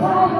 Bye.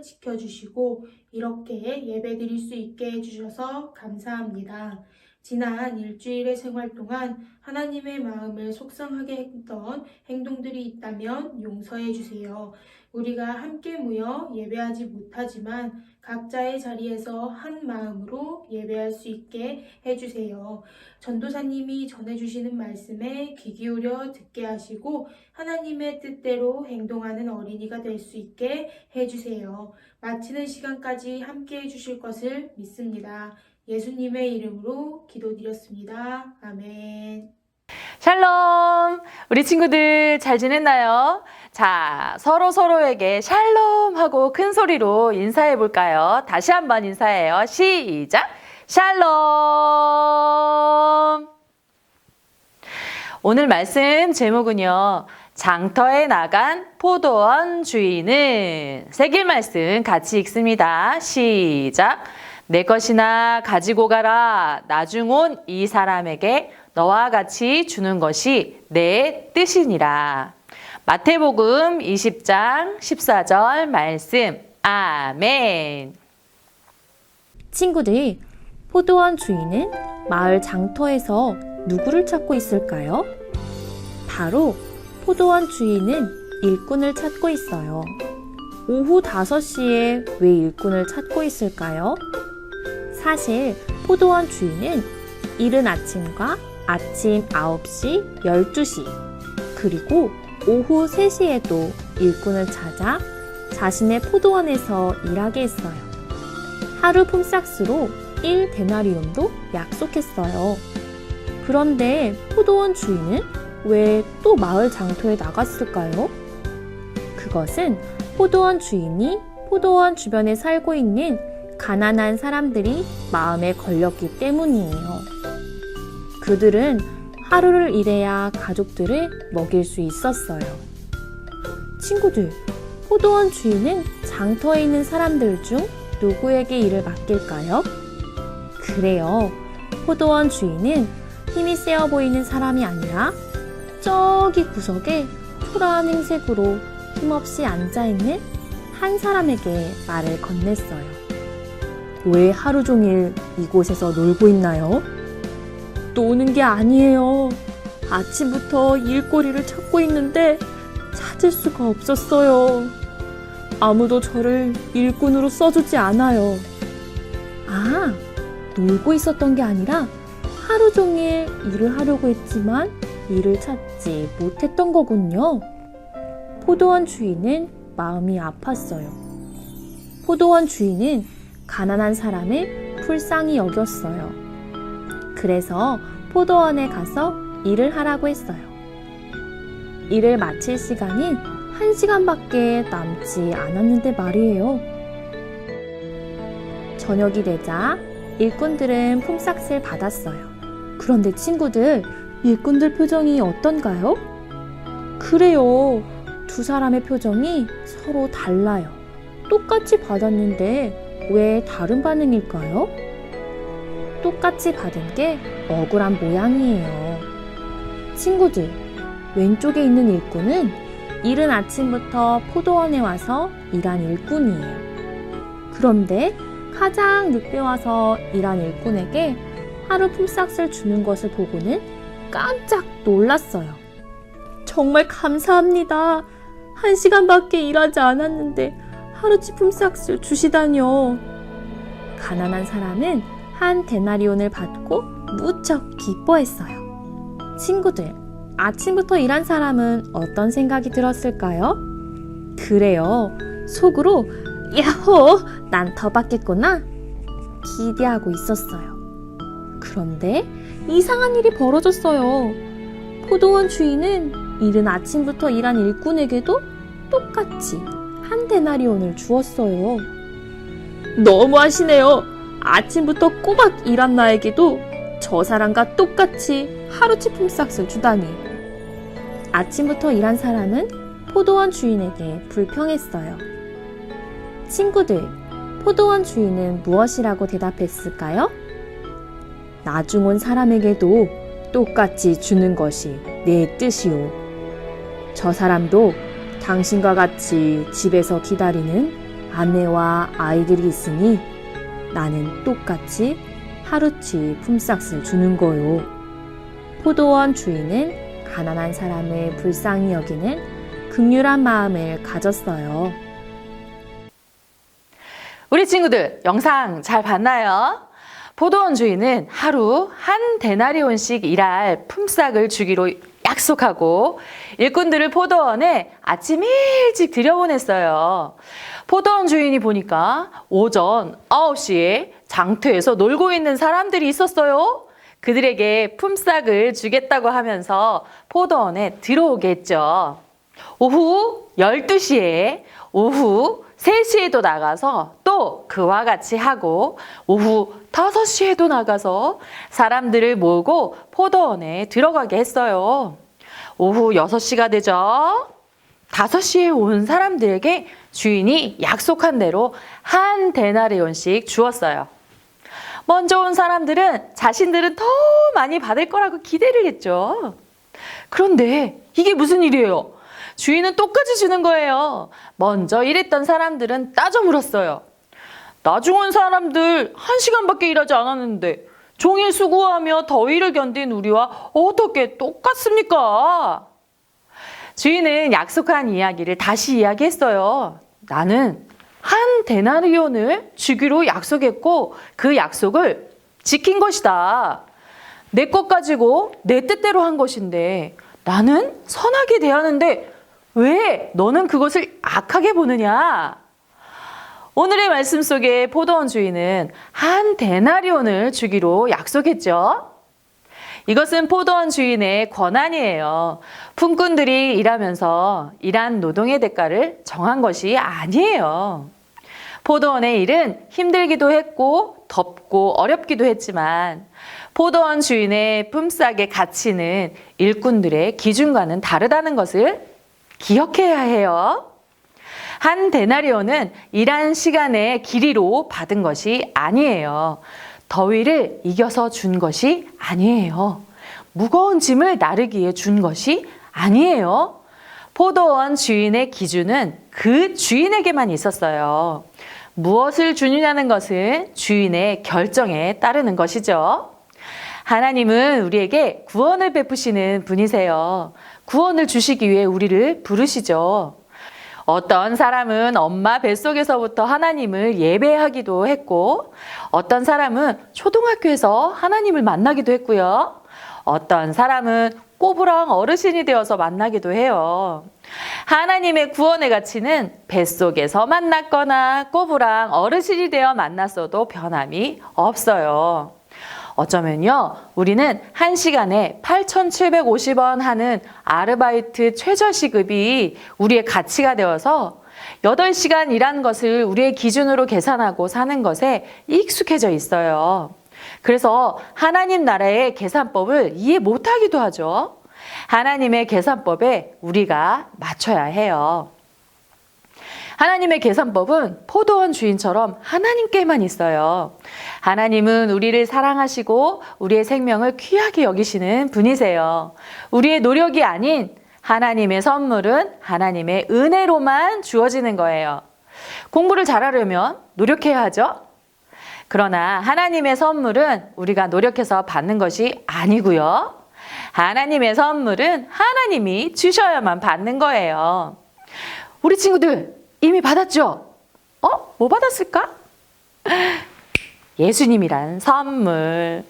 지켜주시고 이렇게 예배 드릴 수 있게 해주셔서 감사합니다. 지난 일주일의 생활 동안 하나님의 마음을 속상하게 했던 행동들이 있다면 용서해 주세요. 우리가 함께 모여 예배하지 못하지만 각자의 자리에서 한 마음으로 예배할 수 있게 해주세요. 전도사님이 전해주시는 말씀에 귀 기울여 듣게 하시고 하나님의 뜻대로 행동하는 어린이가 될 수 있게 해주세요. 마치는 시간까지 함께 해주실 것을 믿습니다. 예수님의 이름으로 기도드렸습니다. 아멘. 샬롬! 우리 친구들 잘 지냈나요? 자, 서로 서로에게 샬롬 하고 큰 소리로 인사해 볼까요? 다시 한번 인사해요. 시작! 샬롬! 오늘 말씀 제목은요. 장터에 나간 포도원 주인은 세길 말씀 같이 읽습니다. 시작. 내 것이나 가지고 가라. 나중 온 이 사람에게 너와 같이 주는 것이 내 뜻이니라. 마태복음 20장 14절 말씀. 아멘. 친구들, 포도원 주인은 마을 장터에서 누구를 찾고 있을까요? 바로 포도원 주인은 일꾼을 찾고 있어요. 오후 5시에 왜 일꾼을 찾고 있을까요? 사실 포도원 주인은 이른 아침과 아침 9시, 12시, 그리고 오후 3시에도 일꾼을 찾아 자신의 포도원에서 일하게 했어요. 하루 품삯으로 1데나리온도 약속했어요. 그런데 포도원 주인은 왜 또 마을 장터에 나갔을까요? 그것은 포도원 주인이 포도원 주변에 살고 있는 가난한 사람들이 마음에 걸렸기 때문이에요. 그들은 하루를 일해야 가족들을 먹일 수 있었어요. 친구들, 포도원 주인은 장터에 있는 사람들 중 누구에게 일을 맡길까요? 그래요. 포도원 주인은 힘이 세어 보이는 사람이 아니라 저기 구석에 초라한 행색으로 힘없이 앉아있는 한 사람에게 말을 건넸어요. 왜 하루 종일 이곳에서 놀고 있나요? 노는 게 아니에요. 아침부터 일거리를 찾고 있는데 찾을 수가 없었어요. 아무도 저를 일꾼으로 써주지 않아요. 아, 놀고 있었던 게 아니라 하루 종일 일을 하려고 했지만 일을 찾지 못했던 거군요. 포도원 주인은 마음이 아팠어요. 포도원 주인은 가난한 사람을 불쌍히 여겼어요. 그래서 포도원에 가서 일을 하라고 했어요. 일을 마칠 시간인 한 시간밖에 남지 않았는데 말이에요. 저녁이 되자 일꾼들은 품삯을 받았어요. 그런데 친구들, 일꾼들 표정이 어떤가요? 그래요. 두 사람의 표정이 서로 달라요. 똑같이 받았는데 왜 다른 반응일까요? 똑같이 받은 게 억울한 모양이에요. 친구들, 왼쪽에 있는 일꾼은 이른 아침부터 포도원에 와서 일한 일꾼이에요. 그런데 가장 늦게 와서 일한 일꾼에게 하루 품삯을 주는 것을 보고는 깜짝 놀랐어요. 정말 감사합니다. 한 시간밖에 일하지 않았는데 하루치 품삯을 주시다뇨. 가난한 사람은 한 데나리온을 받고 무척 기뻐했어요. 친구들, 아침부터 일한 사람은 어떤 생각이 들었을까요? 그래요. 속으로 야호! 난 더 받겠구나. 기대하고 있었어요. 그런데 이상한 일이 벌어졌어요. 포도원 주인은 이른 아침부터 일한 일꾼에게도 똑같이 한 데나리온을 주었어요. 너무하시네요. 아침부터 꼬박 일한 나에게도 저 사람과 똑같이 하루치 품삯을 주다니. 아침부터 일한 사람은 포도원 주인에게 불평했어요. 친구들, 포도원 주인은 무엇이라고 대답했을까요? 나중 온 사람에게도 똑같이 주는 것이 내 뜻이오. 저 사람도 당신과 같이 집에서 기다리는 아내와 아이들이 있으니 나는 똑같이 하루치 품삯을 주는 거요. 포도원 주인은 가난한 사람을 불쌍히 여기는 극률한 마음을 가졌어요. 우리 친구들 영상 잘 봤나요? 포도원 주인은 하루 한 데나리온씩 일할 품삯을 주기로 약속하고 일꾼들을 포도원에 아침 일찍 들여보냈어요. 포도원 주인이 보니까 오전 9시에 장터에서 놀고 있는 사람들이 있었어요. 그들에게 품삯을 주겠다고 하면서 포도원에 들어오겠죠. 오후 12시에 오후 3시에도 나가서 또 그와 같이 하고 오후 5시에도 나가서 사람들을 모으고 포도원에 들어가게 했어요. 오후 6시가 되죠. 5시에 온 사람들에게 주인이 약속한 대로 한 데나리온씩 주었어요. 먼저 온 사람들은 자신들은 더 많이 받을 거라고 기대를 했죠. 그런데 이게 무슨 일이에요? 주인은 똑같이 주는 거예요. 먼저 일했던 사람들은 따져 물었어요. 나중 온 사람들 한 시간밖에 일하지 않았는데 종일 수고하며 더위를 견딘 우리와 어떻게 똑같습니까? 주인은 약속한 이야기를 다시 이야기했어요. 나는 한 데나리온을 주기로 약속했고 그 약속을 지킨 것이다. 내 것 가지고 내 뜻대로 한 것인데 나는 선하게 대하는데 왜 너는 그것을 악하게 보느냐? 오늘의 말씀 속에 포도원 주인은 한 데나리온을 주기로 약속했죠. 이것은 포도원 주인의 권한이에요. 품꾼들이 일하면서 일한 노동의 대가를 정한 것이 아니에요. 포도원의 일은 힘들기도 했고 덥고 어렵기도 했지만 포도원 주인의 품삯의 가치는 일꾼들의 기준과는 다르다는 것을 기억해야 해요. 한 데나리온은 일한 시간의 길이로 받은 것이 아니에요. 더위를 이겨서 준 것이 아니에요. 무거운 짐을 나르기에 준 것이 아니에요. 포도원 주인의 기준은 그 주인에게만 있었어요. 무엇을 주느냐는 것은 주인의 결정에 따르는 것이죠. 하나님은 우리에게 구원을 베푸시는 분이세요. 구원을 주시기 위해 우리를 부르시죠. 어떤 사람은 엄마 뱃속에서부터 하나님을 예배하기도 했고, 어떤 사람은 초등학교에서 하나님을 만나기도 했고요. 어떤 사람은 꼬부랑 어르신이 되어서 만나기도 해요. 하나님의 구원의 가치는 뱃속에서 만났거나 꼬부랑 어르신이 되어 만났어도 변함이 없어요. 어쩌면요, 우리는 한 시간에 8,750원 하는 아르바이트 최저시급이 우리의 가치가 되어서 8시간 일한 것을 우리의 기준으로 계산하고 사는 것에 익숙해져 있어요. 그래서 하나님 나라의 계산법을 이해 못하기도 하죠. 하나님의 계산법에 우리가 맞춰야 해요. 하나님의 계산법은 포도원 주인처럼 하나님께만 있어요. 하나님은 우리를 사랑하시고 우리의 생명을 귀하게 여기시는 분이세요. 우리의 노력이 아닌 하나님의 선물은 하나님의 은혜로만 주어지는 거예요. 공부를 잘하려면 노력해야 하죠. 그러나 하나님의 선물은 우리가 노력해서 받는 것이 아니고요. 하나님의 선물은 하나님이 주셔야만 받는 거예요. 우리 친구들 이미 받았죠? 어? 뭐 받았을까? 예수님이란 선물.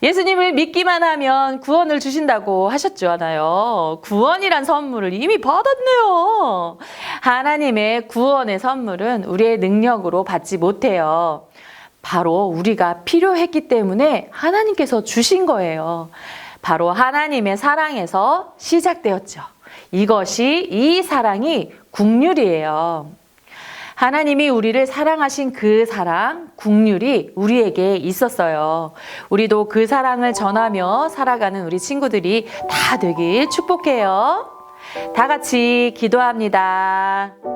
예수님을 믿기만 하면 구원을 주신다고 하셨잖아요. 구원이란 선물을 이미 받았네요. 하나님의 구원의 선물은 우리의 능력으로 받지 못해요. 바로 우리가 필요했기 때문에 하나님께서 주신 거예요. 바로 하나님의 사랑에서 시작되었죠. 이것이 이 사랑이 국률이에요. 하나님이 우리를 사랑하신 그 사랑, 국률이 우리에게 있었어요. 우리도 그 사랑을 전하며 살아가는 우리 친구들이 다 되길 축복해요. 다 같이 기도합니다.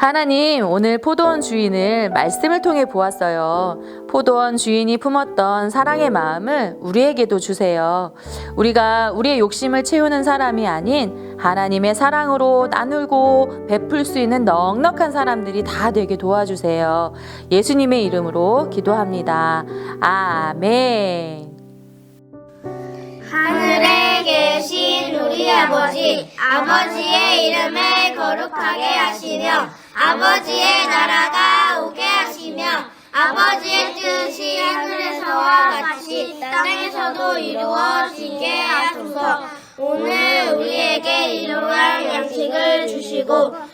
하나님, 오늘 포도원 주인을 말씀을 통해 보았어요. 포도원 주인이 품었던 사랑의 마음을 우리에게도 주세요. 우리가 우리의 욕심을 채우는 사람이 아닌 하나님의 사랑으로 나누고 베풀 수 있는 넉넉한 사람들이 다 되게 도와주세요. 예수님의 이름으로 기도합니다. 아멘. 하늘에 계신 우리 아버지, 아버지의 이름을 거룩하게 하시며, 아버지의 나라가 오게 하시며, 아버지의 뜻이 하늘에서와 같이 땅에서도 이루어지게 하소서. 오늘 우리에게 일용할 양식을 주시고,